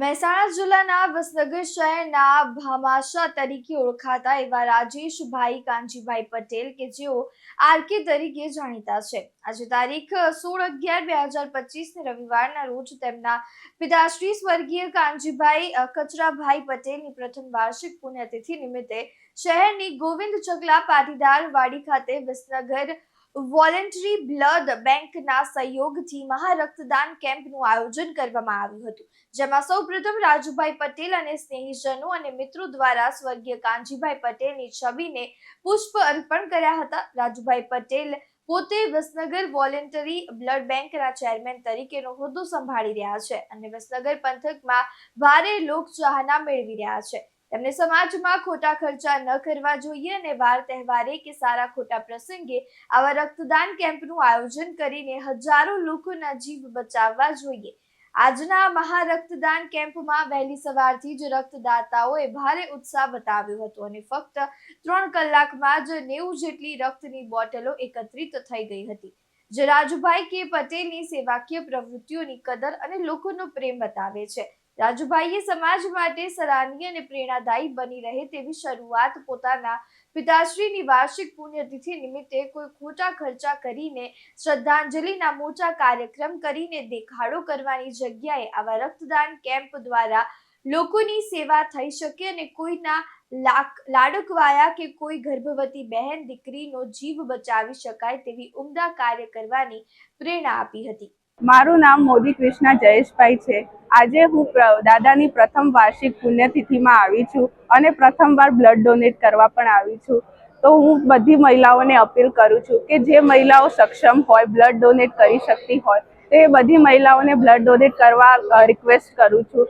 મહેસાણા જિલ્લાના વસનગર શહેરના ભામાશા તરીકે ઓળખાતા એવા રાજેશભાઈ કાંજીભાઈ પટેલ કે જેઓ આરકે તરીકે જાણીતા છે. આજે તારીખ સોળ અગિયાર બે હજાર પચીસને રવિવારના રોજ તેમના પિતાશ્રી સ્વર્ગીય કાંજીભાઈ કચરાભાઈ પટેલની પ્રથમ વાર્ષિક પુણ્યતિથિ નિમિત્તે શહેરની ગોવિંદ ચકલા પાટીદાર વાડી ખાતે વિસનગર વોલેન્ટરી બ્લડ બેંકના સહયોગથી મહારક્તદાન કેમ્પનું આયોજન કરવામાં આવ્યું હતું, જેમાં સૌપ્રથમ રાજુભાઈ પટેલ અને સ્નેહીજનો અને મિત્રો દ્વારા સ્વર્ગીય કાનજીભાઈ પટેલની છબીને પુષ્પ અર્પણ કર્યા હતા. રાજુભાઈ પટેલ પોતે વિસનગર વોલેન્ટરી બ્લડ બેંકના ચેરમેન તરીકેનો હોદ્દો સંભાળી રહ્યા છે અને વિસનગર પંથકમાં ભારે લોકચાહના મેળવી રહ્યા છે. તેમને સમાજમાં ખોટા ખર્ચા ન કરવા જોઈએ અને વાર તહેવારે કે સારા ખોટા પ્રસંગે આવા રક્તદાન કેમ્પનું આયોજન કરીને હજારો લોકોના જીવ બચાવવા જોઈએ. આજના મહા રક્તદાન કેમ્પમાં વહેલી સવારથી જ રક્તદાતાઓએ ભારે ઉત્સાહ બતાવ્યો હતો અને ફક્ત ત્રણ કલાકમાં જ નેવું જેટલી રક્તની બોટલો એકત્રિત થઈ ગઈ હતી. જે રાજુભાઈ કે પટેલની સેવાકીય પ્રવૃત્તિઓની કદર અને લોકોનો પ્રેમ બતાવે છે. રાજુભાઈએ સમાજ માટે સરાહનીય અને પ્રેરણાદાયી બની રહે તેવી શરૂઆત પોતાના પિતાશ્રીની વાર્ષિક પુણ્યતિથિ નિમિત્તે કોઈ ખોટા ખર્ચા કરીને શ્રદ્ધાંજલિના મોટા કાર્યક્રમ કરીને દેખાડો કરવાની જગ્યાએ આવા રક્તદાન કેમ્પ દ્વારા લોકોની સેવા થઈ શકે અને કોઈના લાડકવાયા કે કોઈ ગર્ભવતી બહેન દીકરીનો જીવ બચાવી શકાય તેવી ઉમદા કાર્ય કરવાની પ્રેરણા આપી હતી. મારું નામ મોદી કૃષ્ણા જયેશભાઈ છે. આજે હું દાદાની પ્રથમ વાર્ષિક પુણ્યતિથિમાં આવી છું અને પ્રથમવાર બ્લડ ડોનેટ કરવા પણ આવી છું. તો હું બધી મહિલાઓને અપીલ કરું છું કે જે મહિલાઓ સક્ષમ હોય, બ્લડ ડોનેટ કરી શકતી હોય, તે બધી મહિલાઓને બ્લડ ડોનેટ કરવા રિક્વેસ્ટ કરું છું.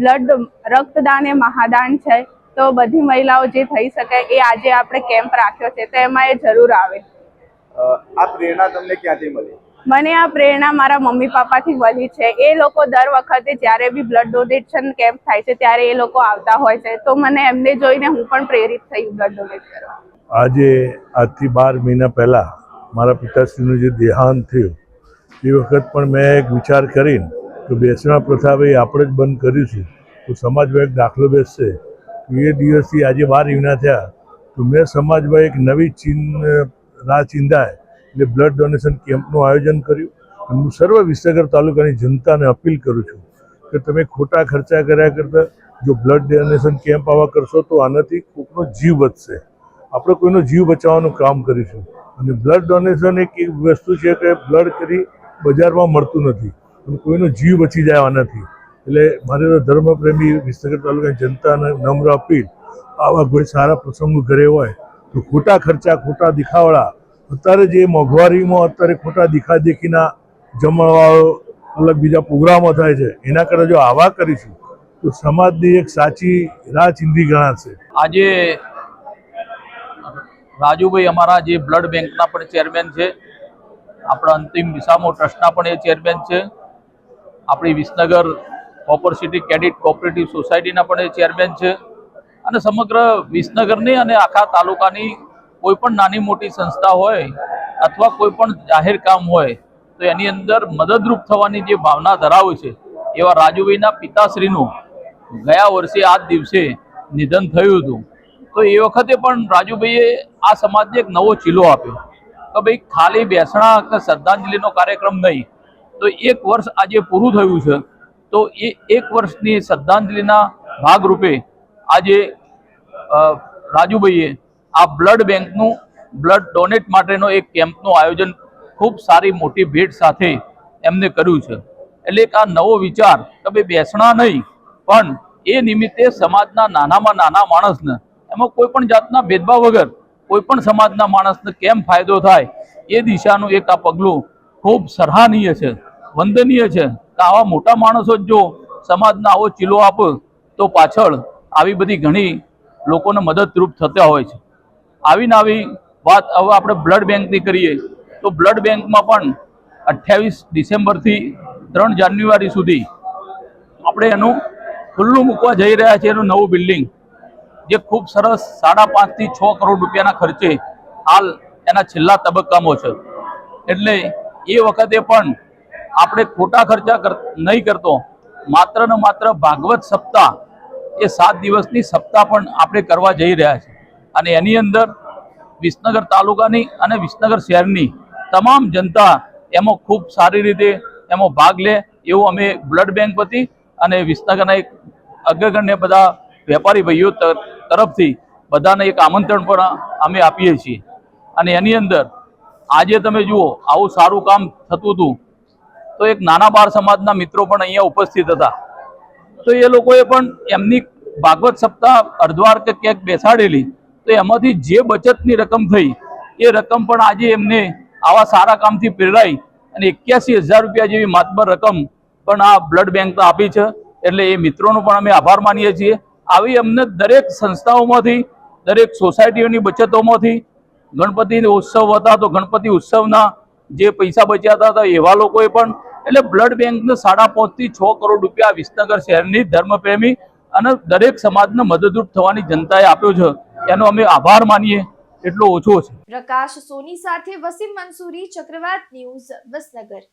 બ્લડ, રક્તદાન એ મહાદાન છે. તો બધી મહિલાઓ જે થઈ શકે એ આજે આપણે કેમ્પ રાખ્યો છે, તો એમાં એ જરૂર આવે. આ પ્રેરણા તમને ક્યાંથી મળી? મને આ પ્રેરણા મારા મમ્મી પપ્પાથી મળી છે. એ લોકો દર વખતે જ્યારે બી બ્લડ ડોનેશન કેમ્પ થાય છે, ત્યારે એ લોકો આવતા હોય છે. તો મને એમને જોઈને હું પણ પ્રેરિત થઈ બ્લડ ડોનેટ કરવા. આજે આજથી બાર મહિના પહેલાં મારા પિતાશ્રીનું જે દેહાંત થયું, એ વખત પણ મેં એક વિચાર કરીને કે બેસણા પ્રથા ભાઈ આપણે જ બંધ કરીશું. તો સમાજમાં એક દાખલો બેસશે. એ દિવસથી આજે બાર મહિના થયા. તો મેં સમાજમાં એક નવી ચિહ્ન, રાહ ચિંધાય. એટલે બ્લડ ડોનેશન કેમ્પનું આયોજન કર્યું. હું સર્વ વિસનગર તાલુકાની જનતાને અપીલ કરું છું કે તમે ખોટા ખર્ચા કર્યા કરતાં જો બ્લડ ડોનેશન કેમ્પ આવા કરશો તો આનાથી કોઈકનો જીવ બચશે. આપણે કોઈનો જીવ બચાવવાનું કામ કરીશું. અને બ્લડ ડોનેશન એક એક વસ્તુ છે કે બ્લડ કરી બજારમાં મળતું નથી. અને કોઈનો જીવ બચી જાય આનાથી. એટલે મારે તો ધર્મપ્રેમી વિસનગર તાલુકાની જનતાને નમ્ર અપીલ. આવા કોઈ સારા પ્રસંગો ઘરે હોય તો ખોટા ખર્ચા, ખોટા દેખાવડા અત્યારે જે મોંઘવારીમાં અત્યારે ખોટા દેખાદેખીના જમણવાળો, અલગ બીજા પ્રોગ્રામો થાય છે, એના કરતાં જો આવા કરીશું, તો સમાજની એક સાચી રાહ ચિંધી ગણાશે. આજે રાજુભાઈ અમારા જે બ્લડ બેંકના પણ ચેરમેન છે, આપણા અંતિમ વિસામો ટ્રસ્ટના પણ એ ચેરમેન છે, આપણી Visnagar copper city credit co-operative સોસાયટીના પણ એ ચેરમેન છે, અને સમગ્ર વિસનગરની અને આખા તાલુકાની કોઈ પણ નાની મોટી સંસ્થા હોય અથવા કોઈ પણ જાહેર કામ હોય, તો એની અંદર મદદરૂપ થવાની જે ભાવના ધરાવે છે, એવા રાજુભાઈના પિતાશ્રીનું ગયા વર્ષે આ દિવસે નિધન થયું હતું. તો એ વખતે પણ રાજુભાઈએ આ સમાજને એક નવો ચીલો આપ્યો કે ભાઈ, ખાલી બેસણા કે શ્રદ્ધાંજલિનો કાર્યક્રમ નહીં. તો એક વર્ષ આજે પૂરું થયું છે, તો એ એક વર્ષની શ્રદ્ધાંજલિના ભાગરૂપે આજે રાજુભાઈએ આ બ્લડ બેંકનું બ્લડ ડોનેટ માટેનો એક કેમ્પનું આયોજન ખૂબ સારી મોટી ભેટ સાથે એમને કર્યું છે. એટલે એક આ નવો વિચાર કે ભાઈ બેસણા નહીં, પણ એ નિમિત્તે સમાજના નાનામાં નાના માણસને, એમાં કોઈ પણ જાતના ભેદભાવ વગર, કોઈ પણ સમાજના માણસને કેમ ફાયદો થાય, એ દિશાનું એક આ પગલું ખૂબ સરાહનીય છે, વંદનીય છે કે આવા મોટા માણસો જ જો સમાજને આવો ચીલો આપે, તો પાછળ આવી બધી ઘણી લોકોને મદદરૂપ થતા હોય છે. આવીને આવી વાત હવે આપણે બ્લડ બેંકની કરીએ. તો બ્લડ બેંકમાં પણ અઠ્યાવીસ ડિસેમ્બરથી ત્રણ જાન્યુઆરી સુધી આપણે એનું ખુલ્લું મૂકવા જઈ રહ્યા છીએ એનું નવું બિલ્ડિંગ, જે ખૂબ સરસ સાડા પાંચથી છ કરોડ રૂપિયાના ખર્ચે હાલ એના છેલ્લા તબક્કામાં છે. એટલે એ વખતે પણ આપણે ખોટા ખર્ચા નહીં કરતો, માત્ર ને માત્ર ભાગવત સપ્તાહ એ સાત દિવસની સપ્તાહ પણ આપણે કરવા જઈ રહ્યા છે અને એની અંદર વિસનગર તાલુકાની અને વિસનગર શહેરની તમામ જનતા એમાં ખૂબ સારી રીતે એમાં ભાગ લે એવું અમે બ્લડ બેંક વતી અને વિસનગરના એક અગ્રગણ્ય બધા વેપારી ભાઈઓ તરફથી બધાને એક આમંત્રણ પણ અમે આપીએ છીએ. અને એની અંદર આજે તમે જુઓ, આવું સારું કામ થતું હતું. તો એક નાના બાળ સમાજના મિત્રો પણ અહીંયા ઉપસ્થિત હતા. તો એ લોકોએ પણ એમની ભાગવત સપ્તાહ અર્ધવાર કે ક્યાંક બેસાડેલી. તો એમાંથી જે બચતની રકમ થઈ, એ રકમ પણ આજે એમને આવા સારા કામથી પ્રેરાઈ અને એક્યાસી હજાર રૂપિયા જેવી માતબર રકમ પણ આ બ્લડ બેંક આપી છે. એટલે એ મિત્રોનો પણ અમે આભાર માનીએ છીએ. આવી અમને દરેક સંસ્થાઓમાંથી, દરેક સોસાયટીઓની બચતોમાંથી, ગણપતિ ઉત્સવ હતા તો ગણપતિ ઉત્સવના જે પૈસા બચ્યા હતા એવા લોકોએ પણ, એટલે બ્લડ બેંકને સાડા પાંચથી છ કરોડ રૂપિયા વિસનગર શહેરની ધર્મપ્રેમી અને દરેક સમાજને મદદરૂપ થવાની જનતાએ આપ્યો છે. એનો અમે આભાર માનીએ, એટલો ઓછો છે પ્રકાશ સોની સાથે વસીમ મંસૂરી, ચક્રવાત ન્યૂઝ, વસનગર